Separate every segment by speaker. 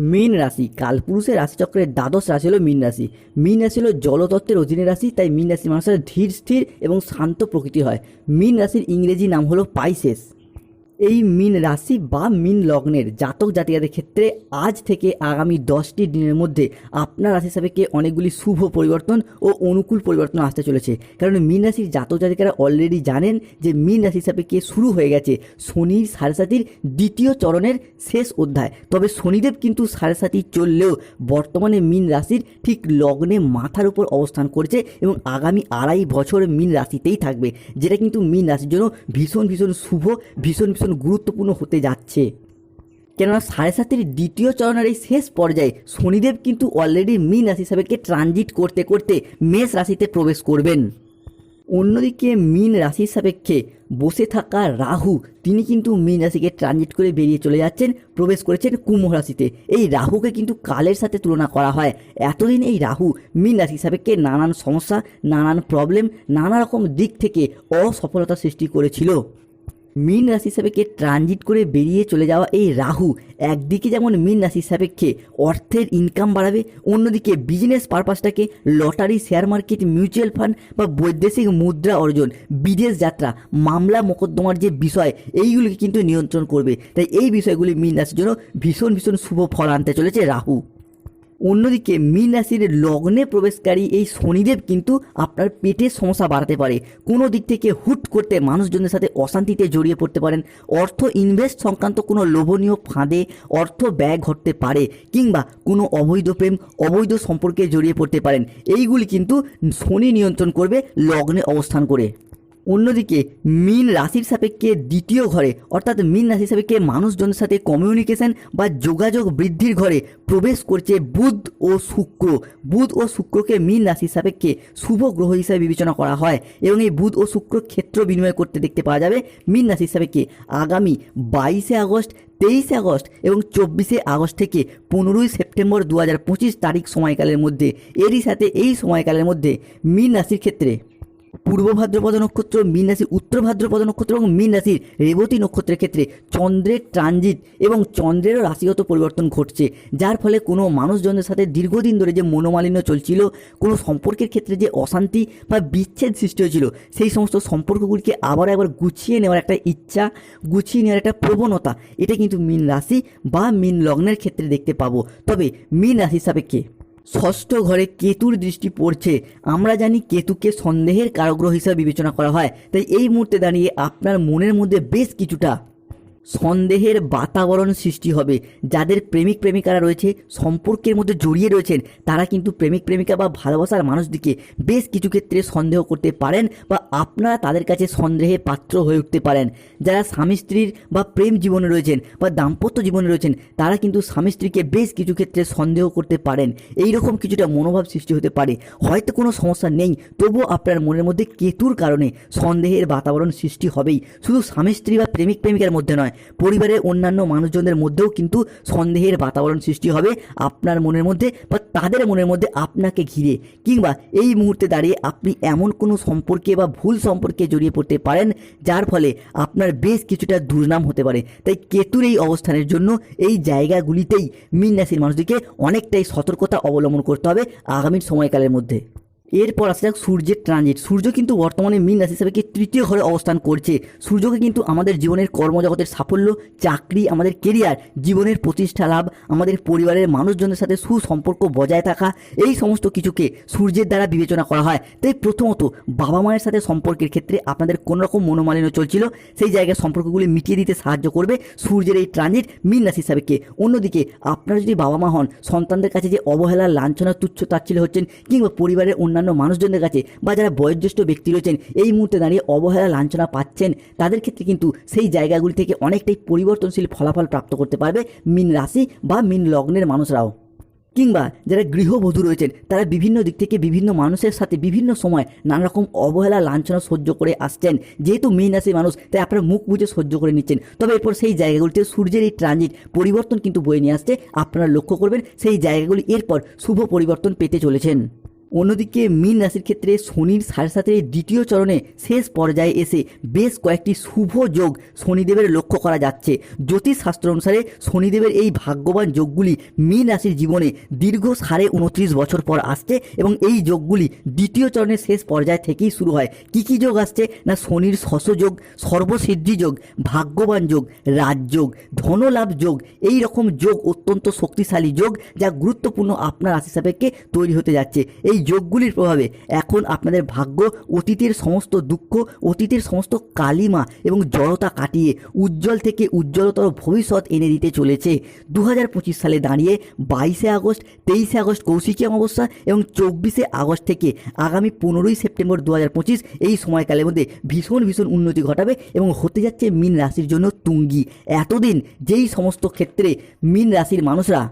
Speaker 1: মীন রাশি। কালপুরুষের রাশিচক্রের দ্বাদশ রাশি হলো মীন রাশি। মীন রাশি হলো জলতত্ত্বের অধীনে রাশি, তাই মীন রাশি মানুষের ধীর, স্থির এবং শান্ত প্রকৃতি হয়। মীন রাশির ইংরেজি নাম হলো পাইসেস। এই মিন রাশি বা মিন লগ্নের জাতক জাতিকাদের ক্ষেত্রে আজ থেকে আগামী দশটি দিনের মধ্যে আপনার রাশি সাপেক্ষে অনেকগুলি শুভ পরিবর্তন ও অনুকূল পরিবর্তন আসতে চলেছে। কারণ মিন রাশির জাতক জাতিকারা অলরেডি জানেন যে মিন রাশি সাপেক্ষে শুরু হয়ে গেছে শনির সাড়ে সাতির দ্বিতীয় চরণের শেষ অধ্যায়। তবে শনিদেব কিন্তু সাড়ে সাতি চললেও বর্তমানে মিন রাশির ঠিক লগ্নে মাথার উপর অবস্থান করছে এবং আগামী আড়াই বছর মিন রাশিতেই থাকবে। যেটা কিন্তু মিন রাশির জন্য ভীষণ ভীষণ শুভ, ভীষণ ভীষণ গুরুত্বপূর্ণ হতে যাচ্ছে। কেননা সাড়ে সাতের দ্বিতীয় চরণের এই শেষ পর্যায়ে শনিদেব কিন্তু অলরেডি মীন রাশি হিসাবেকে ট্রানজিট করতে করতে মেষ রাশিতে প্রবেশ করবেন। অন্যদিকে মীন রাশির সাপেক্ষে বসে থাকা রাহু, তিনি কিন্তু মীন রাশিকে ট্রানজিট করে বেরিয়ে চলে যাচ্ছেন, প্রবেশ করেছেন কুম্ভ রাশিতে। এই রাহুকে কিন্তু কালের সাথে তুলনা করা হয়। এতদিন এই রাহু মীন রাশি সাপেক্ষে নানান সমস্যা, নানান প্রবলেম নানা রকম দিক থেকে অসফলতা সৃষ্টি করেছিল। মীন রাশি সাপেক্ষে ট্রানজিট করে বেরিয়ে চলে যাওয়া এই রাহু একদিকে যেমন মীন রাশির সাপেক্ষে অর্থের ইনকাম বাড়াবে, অন্যদিকে business পারপাসটাকে lottery share market mutual fund বা বৈদেশিক মুদ্রা অর্জন, বিদেশ যাত্রা, মামলা মোকদ্দমার যে বিষয়, এইগুলিকে কিন্তু নিয়ন্ত্রণ করবে। তাই এই বিষয়গুলি মীন রাশির জন্য ভীষণ ভীষণ শুভ ফল আনতে চলেছে রাহু। অন্যদিকে মীন রাশির লগ্নে প্রবেশকারী এই শনিদেব কিন্তু আপনার পেটের সমস্যা বাড়াতে পারে। কোনো দিক থেকে হুট করতে মানুষজনের সাথে অশান্তিতে জড়িয়ে পড়তে পারেন। অর্থ ইনভেস্ট সংক্রান্ত কোনো লোভনীয় ফাঁদে অর্থ ব্যয় ঘটতে পারে কিংবা কোনো অবৈধ প্রেম, অবৈধ সম্পর্কে জড়িয়ে পড়তে পারেন। এইগুলি কিন্তু শনি নিয়ন্ত্রণ করবে লগ্নে অবস্থান করে। অন্যদিকে মিন রাশির সাপেক্ষে দ্বিতীয় ঘরে, অর্থাৎ মীন রাশির সাপেক্ষে মানুষজনের সাথে কমিউনিকেশন বা যোগাযোগ বৃদ্ধির ঘরে প্রবেশ করছে বুধ ও শুক্র। বুধ ও শুক্রকে মিন রাশির সাপেক্ষে শুভ গ্রহ হিসাবে বিবেচনা করা হয় এবং এই বুধ ও শুক্র ক্ষেত্র বিনিময় করতে দেখতে পাওয়া যাবে মিন রাশির সাপেক্ষে আগামী বাইশে আগস্ট, তেইশে আগস্ট এবং চব্বিশে আগস্ট থেকে পনেরোই সেপ্টেম্বর দু হাজার পঁচিশ তারিখ সময়কালের মধ্যে। এরই সাথে এই সময়কালের মধ্যে মীন রাশির ক্ষেত্রে পূর্ব ভাদ্রপদ নক্ষত্র, মীন রাশি, উত্তর ভাদ্রপদ নক্ষত্র এবং মীন রাশির রেবতী নক্ষত্রের ক্ষেত্রে চন্দ্রের ট্রানজিট এবং চন্দ্রেরও রাশিগত পরিবর্তন ঘটছে, যার ফলে কোনো মানুষজনের সাথে দীর্ঘদিন ধরে যে মনোমালিন্য চলছিল, কোনো সম্পর্কের ক্ষেত্রে যে অশান্তি বা বিচ্ছেদ সৃষ্টি হয়েছিল, সেই সমস্ত সম্পর্কগুলিকে আবার একবার গুছিয়ে নেওয়ার একটা ইচ্ছা, গুছিয়ে নেওয়ার একটা প্রবণতা, এটা কিন্তু মীন রাশি বা মীন লগ্নের ক্ষেত্রে দেখতে পাবো। তবে মীন রাশির সাপেক্ষে ষষ্ঠ ঘরে কেতুর দৃষ্টি পড়ছে। আমরা জানি কেতুকে সন্দেহের কারগ্রহ হিসাবে বিবেচনা করা হয়। তাই এই মুহূর্তে দাঁড়িয়ে আপনার মনের মধ্যে বেশ কিছুটা সন্দেহের বাতাবরণ সৃষ্টি হবে। যাদের প্রেমিক প্রেমিকারা রয়েছে, সম্পর্কের মধ্যে জড়িয়ে রয়েছেন, তারা কিন্তু প্রেমিক প্রেমিকা বা ভালোবাসার মানুষদিকে বেশ কিছু ক্ষেত্রে সন্দেহ করতে পারেন বা আপনারা তাদের কাছে সন্দেহে পাত্র হয়ে উঠতে পারেন। যারা স্বামী স্ত্রীর বা প্রেম জীবনে রয়েছেন বা দাম্পত্য জীবনে রয়েছেন, তারা কিন্তু স্বামী স্ত্রীকে বেশ কিছু ক্ষেত্রে সন্দেহ করতে পারেন। এই রকম কিছুটা মনোভাব সৃষ্টি হতে পারে। হয়তো কোনো সমস্যা নেই, তবুও আপনার মনের মধ্যে কেতুর কারণে সন্দেহের বাতাবরণ সৃষ্টি হবেই। শুধু স্বামী স্ত্রী বা প্রেমিক প্রেমিকার মধ্যে নয় পরিবারের অন্যান্য মানুষজনদের মধ্যেও কিন্তু সন্দেহের বাতাবরণ সৃষ্টি হবে আপনার মনের মধ্যে বা তাদের মনের মধ্যে আপনাকে ঘিরে। কিংবা এই মুহূর্তে দাঁড়িয়ে আপনি এমন কোনো সম্পর্কে বা ভুল সম্পর্কে জড়িয়ে পড়তে পারেন, যার ফলে আপনার বেশ কিছুটা দুর্নাম হতে পারে। তাই কেতুর এই অবস্থানের জন্য এই জায়গাগুলিতেই মীন রাশির মানুষদেরকে অনেকটাই সতর্কতা অবলম্বন করতে হবে আগামী সময়কালের মধ্যে। এরপর আসা যাক সূর্যের ট্রানজিট সূর্য কিন্তু বর্তমানে মীন রাশি হিসাবে তৃতীয় ঘরে অবস্থান করছে। সূর্যকে কিন্তু আমাদের জীবনের কর্মজগতের সাফল্য, চাকরি, আমাদের কেরিয়ার জীবনের প্রতিষ্ঠা লাভ, আমাদের পরিবারের মানুষজনের সাথে সুসম্পর্ক বজায় থাকা, এই সমস্ত কিছুকে সূর্যের দ্বারা বিবেচনা করা হয়। তাই প্রথমত বাবা মায়ের সাথে সম্পর্কের ক্ষেত্রে আপনাদের কোনো রকম মনোমালিন্য চলছিল, সেই জায়গায় সম্পর্কগুলি মিটিয়ে দিতে সাহায্য করবে সূর্যের এই ট্রানজিট মীন রাশি হিসাবেকে অন্যদিকে আপনারা যদি বাবা মা হন, সন্তানদের কাছে যে অবহেলা লাঞ্ছনা তুচ্ছ তাচ্ছিল্য হচ্ছেন, কিংবা পরিবারের অন্যান্য মানুষজনদের কাছে বা যারা বয়োজ্যেষ্ঠ ব্যক্তি রয়েছেন, এই মুহূর্তে দাঁড়িয়ে অবহেলা, লাঞ্ছনা পাচ্ছেন, তাদের ক্ষেত্রে কিন্তু সেই জায়গাগুলি থেকে অনেকটাই পরিবর্তনশীল ফলাফল প্রাপ্ত করতে পারবে মিন রাশি বা মিন লগ্নের মানুষরাও। কিংবা যারা গৃহবধূ রয়েছেন, তারা বিভিন্ন দিক থেকে বিভিন্ন মানুষের সাথে বিভিন্ন সময় নানা রকম অবহেলা, লাঞ্ছনা সহ্য করে আসছেন। যেহেতু মেন রাশির মানুষ, তাই আপনারা মুখ বুঝে সহ্য করে নিচ্ছেন। তবে এরপর সেই জায়গাগুলিতে সূর্যের এই ট্রানজিট পরিবর্তন কিন্তু বয়ে নিয়ে আসছে। আপনারা লক্ষ্য করবেন, সেই জায়গাগুলি এরপর শুভ পরিবর্তন পেতে চলেছেন। অন্যদিকে মীন রাশির ক্ষেত্রে শনির সাড়ে সাতের দ্বিতীয় চরণে শেষ পর্যায়ে এসে বেশ কয়েকটি শুভ যোগ শনিদেবের লক্ষ্য করা যাচ্ছে। জ্যোতিষশাস্ত্র অনুসারে শনিদেবের এই ভাগ্যবান যোগগুলি মীন রাশির জীবনে দীর্ঘ সাড়ে উনত্রিশ বছর পর আসছে এবং এই যোগগুলি দ্বিতীয় চরণের শেষ পর্যায় থেকেই শুরু হয়। কি কি যোগ আসছে? না, শনির শশ যোগ, সর্বসিদ্ধি যোগ, ভাগ্যবান যোগ রাজযোগ ধনলাভ যোগ, এই রকম যোগ অত্যন্ত শক্তিশালী যোগ যা গুরুত্বপূর্ণ আপনার রাশি সাপেক্ষে তৈরি হতে যাচ্ছে। এই যোগগুলির প্রভাবে এখন আপনাদের ভাগ্য অতীতের সমস্ত দুঃখ, অতীতের সমস্ত কালিমা এবং জড়তা কাটিয়ে উজ্জ্বল থেকে উজ্জ্বলতর ভবিষ্যৎ এনে দিতে চলেছে। দু হাজার পঁচিশ সালে দাঁড়িয়ে বাইশে আগস্ট, তেইশে আগস্ট কৌশিকী অমাবস্যা এবং চব্বিশে আগস্ট থেকে আগামী পনেরোই সেপ্টেম্বর দু হাজার পঁচিশ এই সময়কালের মধ্যে ভীষণ ভীষণ উন্নতি ঘটাবে এবং হতে যাচ্ছে মীন রাশির জন্য তুঙ্গি। এতদিন যেই সমস্ত ক্ষেত্রে মীন রাশির মানুষরা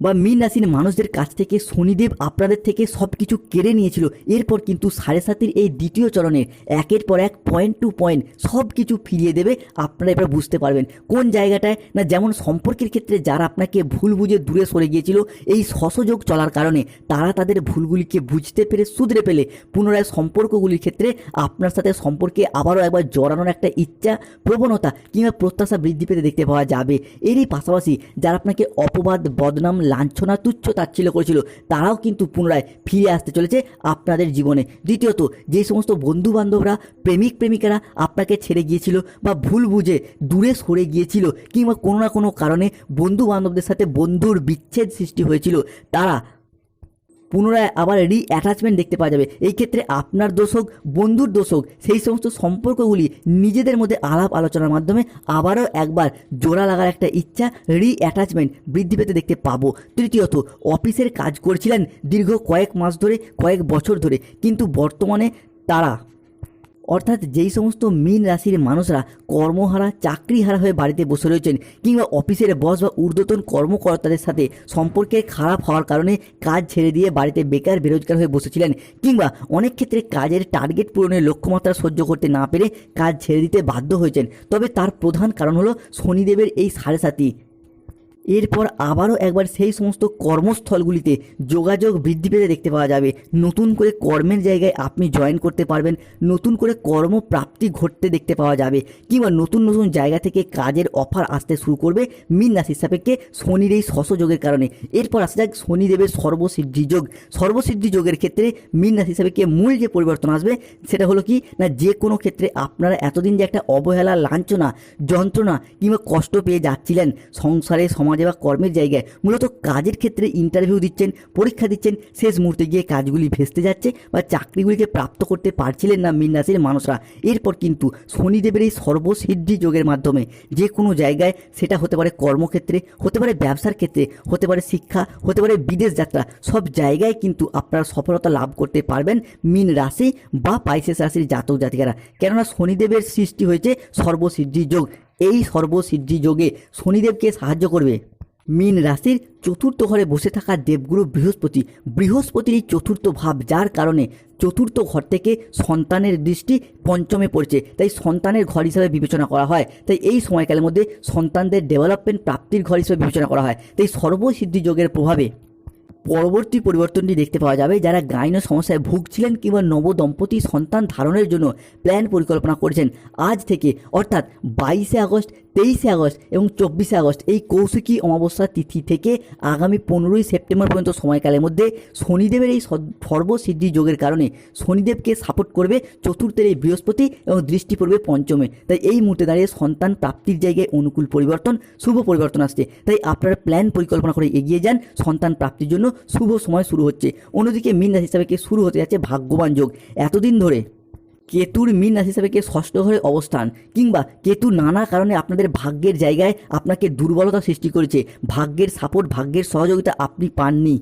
Speaker 1: বা মীন রাশির মানুষদের কাছ থেকে শনিদেব আপনাদের থেকে সব কিছু কেড়ে নিয়েছিল। এরপর কিন্তু সাড়ে সাতের এই দ্বিতীয় চরণে একের পর এক পয়েন্ট টু পয়েন্ট সব কিছু ফিরিয়ে দেবে। আপনারা এবার বুঝতে পারবেন কোন জায়গাটায় না যেমন সম্পর্কের ক্ষেত্রে যারা আপনাকে ভুল বুঝে দূরে সরে গিয়েছিল, এই সসযোগ চলার কারণে তারা তাদের ভুলগুলিকে বুঝতে পেরে শুধরে পেলে পুনরায় সম্পর্কগুলির ক্ষেত্রে আপনার সাথে সম্পর্কে আবারও একবার জড়ানোর একটা ইচ্ছা, প্রবণতা কিংবা প্রত্যাশা বৃদ্ধি পেতে দেখতে পাওয়া যাবে। এরই পাশাপাশি যারা আপনাকে অপবাদ, বদনাম লাঞ্ছনা তুচ্ছ তাচ্ছিল্য করেছিল। তারাও কিন্তু পুনরায় ফিরে আসতে চলেছে আপনাদের জীবনে। দ্বিতীয়ত, যে সমস্ত বন্ধু বান্ধবরা প্রেমিক প্রেমিকারা আপনাকে ছেড়ে গিয়েছিল বা ভুল বুঝে দূরে সরে গিয়েছিল কিংবা কোনো না কোনো কারণে বন্ধু বান্ধবদের সাথে বন্ধুর বিচ্ছেদ সৃষ্টি হয়েছিল, তারা পুনরায় আবার রি অ্যাটাচমেন্ট দেখতে পাওয়া যাবে। এই ক্ষেত্রে আপনার দোষ হোক, বন্ধুর দোষ হোক, সেই সমস্ত সম্পর্কগুলি নিজেদের মধ্যে আলাপ আলোচনার মাধ্যমে আবারও একবার জোড়া লাগার একটা ইচ্ছা রি অ্যাটাচমেন্ট বৃদ্ধি পেতে দেখতে পাবো। তৃতীয়ত, অফিসের কাজ করছিলেন দীর্ঘ কয়েক মাস ধরে, কয়েক বছর ধরে, কিন্তু বর্তমানে তারা অর্থাৎ যেই সমস্ত মীন রাশির মানুষরা কর্মহারা, চাকরিহারা হয়ে বাড়িতে বসে রয়েছেন কিংবা অফিসের বস বা ঊর্ধ্বতন কর্মকর্তাদের সাথে সম্পর্কে খারাপ হওয়ার কারণে কাজ ছেড়ে দিয়ে বাড়িতে বেকার, বেরোজগার হয়ে বসেছিলেন কিংবা অনেক ক্ষেত্রে কাজের টার্গেট পূরণের লক্ষ্যমাত্রা সহ্য করতে না পেরে কাজ ছেড়ে দিতে বাধ্য হয়েছেন। তবে তার প্রধান কারণ হলো শনিদেবের এই সাড়ে সাতি। এরপর আবারও একবার সেই সমস্ত কর্মস্থলগুলিতে যোগাযোগ বৃদ্ধি পেতে দেখতে পাওয়া যাবে। নতুন করে কর্মের জায়গায় আপনি জয়েন করতে পারবেন। নতুন করে কর্মপ্রাপ্তি ঘটতে দেখতে পাওয়া যাবে কিংবা নতুন নতুন জায়গা থেকে কাজের অফার আসতে শুরু করবে মিন রাশির সাপেক্ষে শনির এই যোগের কারণে। এরপর আসা যাক শনিদেবের সর্বসিদ্ধি যোগ। সর্বসিদ্ধি যোগের ক্ষেত্রে মিন রাশি সাপেক্ষে মূল যে পরিবর্তন আসবে সেটা হলো কি না যে কোনো ক্ষেত্রে আপনারা এতদিন যে একটা অবহেলা, লাঞ্ছনা, যন্ত্রণা কিংবা কষ্ট পেয়ে যাচ্ছিলেন সংসারে, সমাজে বা কর্মের জায়গায় মূলত কাজের ক্ষেত্রে ইন্টারভিউ দিচ্ছেন, পরীক্ষা দিচ্ছেন, শেষ মুহূর্তে গিয়ে কাজগুলি ভেস্তে যাচ্ছে বা চাকরিগুলিকে প্রাপ্ত করতে পারছিলেন না মীন রাশির মানুষরা। এরপর কিন্তু শনিদেবের এই সর্বসিদ্ধি যোগের মাধ্যমে যে কোনো জায়গায় সেটা হতে পারে কর্মক্ষেত্রে, হতে পারে ব্যবসার ক্ষেত্রে, হতে পারে শিক্ষা, হতে পারে বিদেশ যাত্রা, সব জায়গায় কিন্তু আপনারা সফলতা লাভ করতে পারবেন মীন রাশি বা পাইসেস রাশির জাতক জাতিকারা। কেননা শনিদেবের সৃষ্টি হয়েছে সর্বসিদ্ধি যোগ। এই সর্বসিদ্ধি যোগে শনিদেবকে সাহায্য করবে। মীন রাশির চতুর্থ ঘরে বসে থাকা দেবগুরু বৃহস্পতি। বৃহস্পতির চতুর্থ ভাব যার কারণে চতুর্থ ঘর থেকে সন্তানের দৃষ্টি পঞ্চমে পড়ছে। তাই সন্তানের ঘর হিসাবে বিবেচনা করা হয়। তাই এই সময়কালের মধ্যে সন্তানদের ডেভেলপমেন্ট প্রাপ্তির ঘর হিসেবে বিবেচনা করা হয়। তাই সর্বসিদ্ধি যোগের প্রভাবে পরবর্তী পরিবর্তনটি দেখতে পাওয়া যাবে। যারা গাইন সমস্যায় ভুগছিলেন কিংবা নব নবদম্পতি সন্তান ধারণের জন্য প্ল্যান পরিকল্পনা করেছেন, আজ থেকে, অর্থাৎ বাইশে আগস্ট, তেইশে আগস্ট এবং চব্বিশে আগস্ট এই কৌশিকী অমাবস্যা তিথি থেকে আগামী পনেরোই সেপ্টেম্বর পর্যন্ত সময়কালের মধ্যে শনিদেবের এই সদ- সর্বসিদ্ধি যোগের কারণে শনিদেবকে সাপোর্ট করবে চতুর্থের এই বৃহস্পতি এবং দৃষ্টি পড়বে পঞ্চমে। তাই এই মুহূর্তে দাঁড়িয়ে সন্তান প্রাপ্তির জায়গায় অনুকূল পরিবর্তন, শুভ পরিবর্তন আসছে। তাই আপনারা প্ল্যান পরিকল্পনা করে এগিয়ে যান সন্তান প্রাপ্তির জন্য। শুভ সময় শুরু হচ্ছে। অন্যদিকে মীন রাশি হিসাবে শুরু হতে যাচ্ছে ভাগ্যবান যোগ। এতদিন ধরে কেতুর মীন রাশি হিসাবে ষষ্ঠ ঘরে অবস্থান কিংবা কেতু নানা কারণে আপনাদের ভাগ্যের জায়গায় আপনাকে দুর্বলতা সৃষ্টি করেছে। ভাগ্যের সাপোর্ট ভাগ্যের সহযোগিতা আপনি পাননি।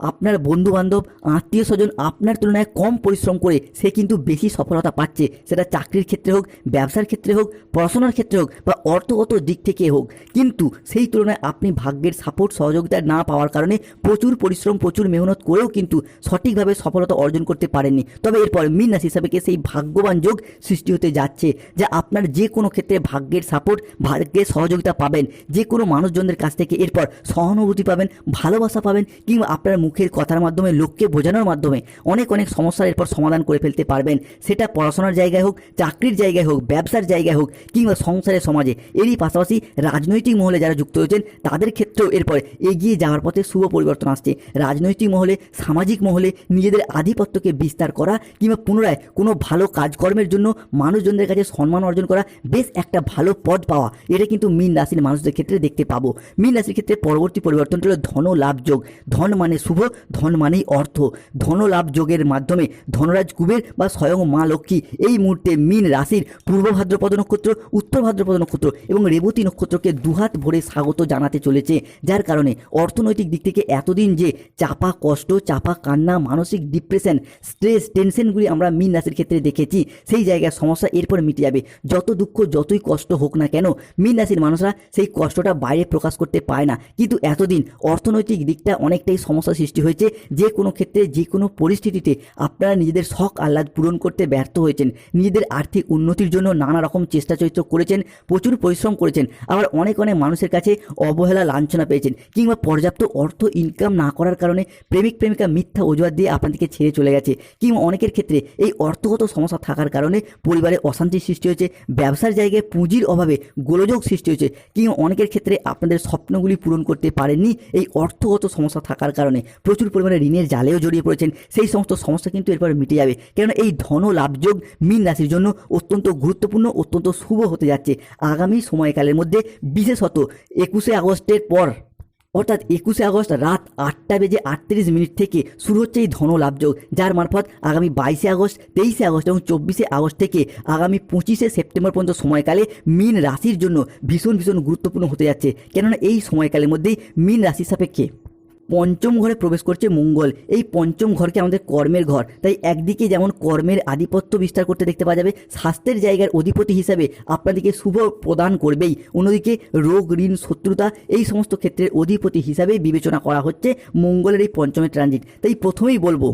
Speaker 1: আপনার বন্ধু বান্ধব আত্মীয় স্বজন আপনার তুলনায় কম পরিশ্রম করে সে কিন্তু বেশি সফলতা পাচ্ছে। সেটা চাকরির ক্ষেত্রে হোক, ব্যবসার ক্ষেত্রে হোক, পড়াশোনার ক্ষেত্রে হোক বা অর্থগত দিক থেকে হোক। কিন্তু সেই তুলনায় আপনি ভাগ্যের সাপোর্ট সহযোগিতা না পাওয়ার কারণে প্রচুর পরিশ্রম, প্রচুর মেহনত করেও কিন্তু সঠিকভাবে সফলতা অর্জন করতে পারেননি। তবে এরপর মিন রাশি হিসাবেকে সেই ভাগ্যবান যোগ সৃষ্টি হতে যাচ্ছে, যা আপনার যে কোনো ক্ষেত্রে ভাগ্যের সাপোর্ট ভাগ্যের সহযোগিতা পাবেন। যে কোনো মানুষজনদের কাছ থেকে এরপর সহানুভূতি পাবেন, ভালোবাসা পাবেন কিংবা আপনার মুখের কথার মাধ্যমে, লোককে বোঝানোর মাধ্যমে অনেক অনেক সমস্যার এরপর সমাধান করে ফেলতে পারবেন। সেটা পড়াশোনার জায়গায় হোক, চাকরির জায়গায় হোক, ব্যবসার জায়গায় হোক কিংবা সংসারের সমাজে। এরই পাশাপাশি রাজনৈতিক মহলে যারা যুক্ত হয়েছেন, তাদের ক্ষেত্রেও এরপর এগিয়ে যাওয়ার পথে শুভ পরিবর্তন আসছে। রাজনৈতিক মহলে, সামাজিক মহলে নিজেদের আধিপত্যকে বিস্তার করা কিংবা পুনরায় কোনো ভালো কাজকর্মের জন্য মানুষজনদের কাছে সম্মান অর্জন করা বেশ একটা ভালো পদ পাওয়া। এটা কিন্তু মীন রাশির মানুষদের ক্ষেত্রে দেখতে পাবো। মীন রাশির ক্ষেত্রে পরবর্তী পরিবর্তনটা হলো ধন লাভযোগ ধন মানে শুভ ধন মানেই অর্থ। ধন লাভ যোগের মাধ্যমে ধনরাজ কুবের বা স্বয়ং মা লক্ষ্মী এই মুহূর্তে মীন রাশির পূর্ব ভাদ্রপদ নক্ষত্র, উত্তর ভাদ্রপদ নক্ষত্র এবং রেবতী নক্ষত্রকে দুহাত ভরে স্বাগত জানাতে চলেছে, যার কারণে অর্থনৈতিক দিক থেকে এতদিন যে চাপা কষ্ট, চাপা কান্না, মানসিক ডিপ্রেশন স্ট্রেস টেনশনগুলি আমরা মীন রাশির ক্ষেত্রে দেখেছি, সেই জায়গায় সমস্যা এরপর মিটে যাবে। যত দুঃখ, যতই কষ্ট হোক না কেন, মীন রাশির মানুষরা সেই কষ্টটা বাইরে প্রকাশ করতে পায় না। কিন্তু এতদিন অর্থনৈতিক দিকটা অনেকটাই সমস্যা সৃষ্টি হয়েছে, যে কোনো ক্ষেত্রে, যে কোনো পরিস্থিতিতে আপনারা নিজেদের শখ আহ্লাদ পূরণ করতে ব্যর্থ হয়েছেন। নিজেদের আর্থিক উন্নতির জন্য নানা রকম চেষ্টা চরিত্র করেছেন, প্রচুর পরিশ্রম করেছেন। আবার অনেক অনেক মানুষের কাছে অবহেলা, লাঞ্ছনা পেয়েছেন। কিংবা পর্যাপ্ত অর্থ ইনকাম না করার কারণে প্রেমিক, প্রেমিকা মিথ্যা অজুহাত দিয়ে আপনাদেরকে ছেড়ে চলে গেছে। কিংবা অনেকের ক্ষেত্রে এই অর্থগত সমস্যা থাকার কারণে পরিবারে অশান্তির সৃষ্টি হয়েছে, ব্যবসার জায়গায় পুঁজির অভাবে গোলযোগ সৃষ্টি হয়েছে। কিংবা অনেকের ক্ষেত্রে আপনাদের স্বপ্নগুলি পূরণ করতে পারেননি, এই অর্থগত সমস্যা থাকার কারণে। প্রচুর পরিমাণে ঋণের জালেও জড়িয়ে পড়েছেন। সেই সমস্ত সমস্যা কিন্তু এরপর মিটে যাবে। কেননা এই ধন লাভযোগ মীন রাশির জন্য অত্যন্ত গুরুত্বপূর্ণ, অত্যন্ত শুভ হতে যাচ্ছে। আগামী সময়কালের মধ্যে, বিশেষত একুশে আগস্টের পর, অর্থাৎ একুশে আগস্ট রাত আটটা বেজে আটত্রিশ মিনিট থেকে শুরু হচ্ছে এই ধন লাভযোগ, যার মারফত আগামী বাইশে আগস্ট, তেইশে আগস্ট এবং চব্বিশে আগস্ট থেকে আগামী পঁচিশে সেপ্টেম্বর পর্যন্ত সময়কালে মীন রাশির জন্য ভীষণ ভীষণ গুরুত্বপূর্ণ হতে যাচ্ছে। কেননা এই সময়কালের মধ্যেই মীন রাশির সাপেক্ষে পঞ্চম ঘরে প্রবেশ করছে মঙ্গল। এই পঞ্চম ঘরকে আমাদের কর্মের ঘর। তাই একদিকে যেমন কর্মের আধিপত্য বিস্তার করতে দেখতে পাওয়া যাবে, স্বাস্থ্যের জায়গার অধিপতি হিসাবে আপনাদেরকে শুভ প্রদান করবেই। অন্যদিকে রোগ, ঋণ, শত্রুতা এই সমস্ত ক্ষেত্রের অধিপতি হিসাবে বিবেচনা করা হচ্ছে মঙ্গলের এই পঞ্চমের ট্রানজিট তাই প্রথমেই বলব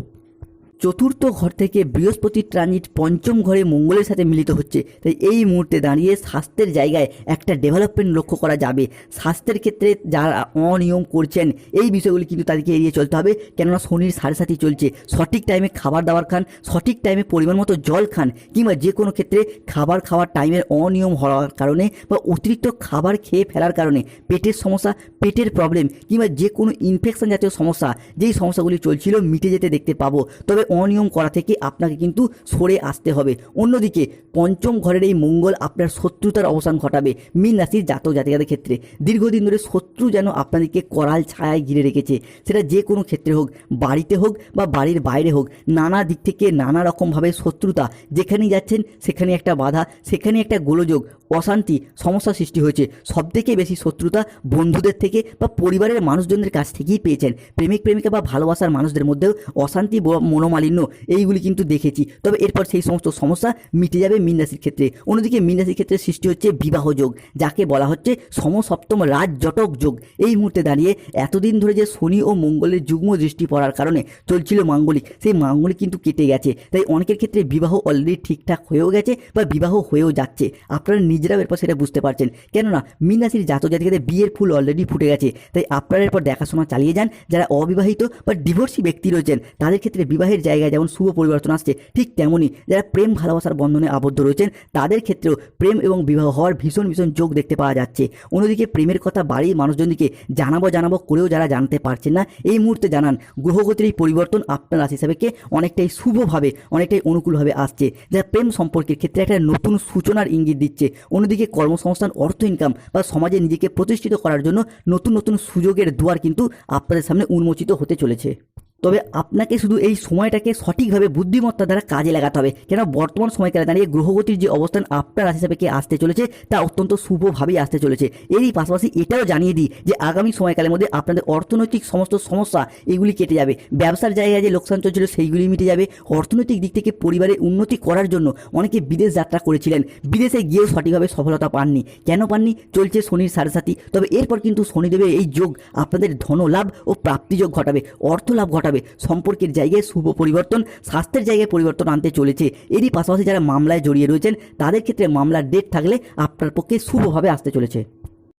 Speaker 1: চতুর্থ ঘর থেকে বৃহস্পতির ট্রানজিট পঞ্চম ঘরে মঙ্গলের সাথে মিলিত হচ্ছে। তাই এই মুহূর্তে দাঁড়িয়ে স্বাস্থ্যের জায়গায় একটা ডেভেলপমেন্ট লক্ষ্য করা যাবে। স্বাস্থ্যের ক্ষেত্রে যারা অনিয়ম করছেন, এই বিষয়গুলি কিন্তু তাদেরকে এড়িয়ে চলতে হবে। কেননা শনির সাড়ে সাথী চলছে। সঠিক টাইমে খাবার দাবার খান, সঠিক টাইমে পরিমাণ মতো জল খান, কিংবা যে কোনো ক্ষেত্রে খাবার খাওয়ার টাইমের অনিয়ম হওয়ার কারণে বা অতিরিক্ত খাবার খেয়ে ফেলার কারণে পেটের সমস্যা, পেটের প্রবলেম কিংবা যে কোনো ইনফেকশন জাতীয় সমস্যা, যেই সমস্যাগুলি চলছিল মিটে যেতে দেখতে পাবো। তবে অনিয়ম করা থেকে আপনাকে কিন্তু সরে আসতে হবে। অন্যদিকে, পঞ্চম ঘরের এই মঙ্গল আপনার শত্রুতার অবসান ঘটাবে মীন রাশির জাতক জাতিকাদের ক্ষেত্রে। দীর্ঘদিন ধরে শত্রু যেন আপনাদেরকে করাল ছায়ায় ঘিরে রেখেছে। সেটা যে কোনো ক্ষেত্রে হোক, বাড়িতে হোক বা বাড়ির বাইরে হোক, নানা দিক থেকে নানা রকমভাবে শত্রুতা। যেখানেই যাচ্ছেন সেখানে একটা বাধা, সেখানে একটা গোলযোগ, অশান্তি সমস্যা সৃষ্টি হয়েছে। সবথেকে বেশি শত্রুতা বন্ধুদের থেকে বা পরিবারের মানুষজনদের কাছ থেকেই পেয়েছেন। প্রেমিক, প্রেমিকা বা ভালোবাসার মানুষদের মধ্যেও অশান্তি ব- মনোমালিন্য এইগুলি কিন্তু দেখেছি। তবে এরপর সেই সমস্ত সমস্যা মিটে যাবে মীন রাশির ক্ষেত্রে। অন্যদিকে মীন রাশির ক্ষেত্রে সৃষ্টি হচ্ছে বিবাহ যোগ, যাকে বলা হচ্ছে সমসপ্তম রাজ জটক যোগ। এই মুহূর্তে দাঁড়িয়ে এতদিন ধরে যে শনি ও মঙ্গলের যুগ্ম দৃষ্টি পড়ার কারণে চলছিল মাঙ্গলিক, সেই মাঙ্গলিক কিন্তু কেটে গেছে। তাই অনেকের ক্ষেত্রে বিবাহ অলরেডি ঠিকঠাক হয়েও গেছে বা বিবাহ হয়েও যাচ্ছে। আপনারা নিজেরাও এরপর সেটা বুঝতে পারছেন। কেননা মীন রাশির জাতক জাতিকাদের বিয়ের ফুল অলরেডি ফুটে গেছে। তাই আপনারা এরপর দেখাশোনা চালিয়ে যান। যারা অবিবাহিত বা ডিভোর্সি ব্যক্তি রয়েছেন, তাদের ক্ষেত্রে বিবাহের জায়গায় যেমন শুভ পরিবর্তন আসছে, ঠিক তেমনই যারা প্রেম ভালোবাসার বন্ধনে আবদ্ধ রয়েছেন, তাদের ক্ষেত্রেও প্রেম এবং বিবাহ হওয়ার ভীষণ ভীষণ যোগ দেখতে পাওয়া যাচ্ছে। অন্যদিকে প্রেমের কথা বাড়ির মানুষজনকে জানাব জানাব করেও যারা জানতে পারছেন না, এই মুহূর্তে জানান গ্রহগতির এই পরিবর্তন আপনার রাশি হিসাবেকে অনেকটাই শুভভাবে, অনেকটাই অনুকূলভাবে আসছে। যা প্রেম সম্পর্কের ক্ষেত্রে একটা নতুন সূচনার ইঙ্গিত দিচ্ছে, অন্যদিকে কর্মসংস্থান, অর্থ ইনকাম বা সমাজে নিজেকে প্রতিষ্ঠিত করার জন্য নতুন নতুন সুযোগের দুয়ার কিন্তু আপনাদের সামনে উন্মোচিত হতে চলেছে। তবে আপনাকে শুধু এই সময়টাকে সঠিকভাবে বুদ্ধিমত্তা দ্বারা কাজে লাগাতে হবে। কেন বর্তমান সময়কালে দাঁড়িয়ে গ্রহগতির যে অবস্থান আপনার রাশি হিসাবে আসতে চলেছে, তা অত্যন্ত শুভভাবেই আসতে চলেছে। এরই পাশাপাশি এটাও জানিয়ে দিই যে, আগামী সময়কালের মধ্যে আপনাদের অর্থনৈতিক সমস্ত সমস্যা এগুলি কেটে যাবে। ব্যবসার জায়গায় যে লোকসান চলছিল সেইগুলি মিটে যাবে। অর্থনৈতিক দিক থেকে পরিবারের উন্নতি করার জন্য অনেকে বিদেশ যাত্রা করেছিলেন। বিদেশে গিয়েও সঠিকভাবে সফলতা পাননি। কেন পাননি? চলছে শনির সাড়ে সাথী তবে এরপর কিন্তু শনিদেবের এই যোগ আপনাদের ধনলাভ ও প্রাপ্তিযোগ ঘটাবে। অর্থ লাভ ঘটাবে সম্পর্কের জায়গায় শুভ পরিবর্তন, স্বাস্থ্যের জায়গায় পরিবর্তন আনতে চলেছে। এরই পাশাপাশি যারা মামলায় জড়িয়ে রয়েছেন, তাদের ক্ষেত্রে মামলার ডেট থাকলে আপনার পক্ষে শুভভাবে আসতে চলেছে।